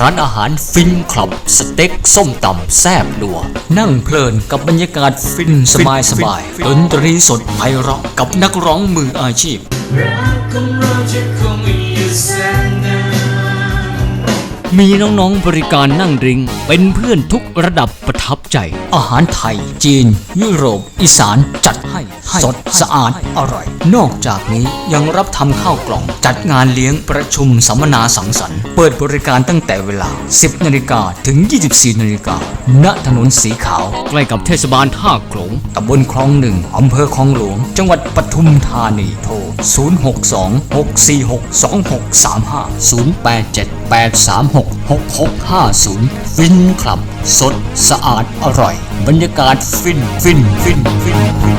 ร้านอาหารฟินคลับ สเต็กส้มตำแซบดัว นั่งเพลินกับบรรยากาศฟินสบายสบายดนตรีสดไพเราะกับนักร้องมืออาชีพรักของเราจะค มีน้องๆบริการนั่งดริง เป็นเพื่อนทุกระดับประทับใจ อาหารไทย จีน ยุโรป อีสานจัดให้สดสะอาดอร่อย นอกจากนี้ยังรับทำข้าวกล่อง จัดงานเลี้ยงประชุมสัมมนาสังสรรค์ เปิดบริการตั้งแต่เวลา 10นาฬิกาถึง 24นาฬิกาณถนนสีขาว ใกล้กับเทศบาลท่าโขลงตำบลคลองหนึ่งอำเภอคลองหลวง จังหวัดปทุมธานีโทร 062-646-2635 087-836-6650 ฟินคลับ สดสะอาดอร่อย บรรยากาศฟินฟินฟินฟินฟิน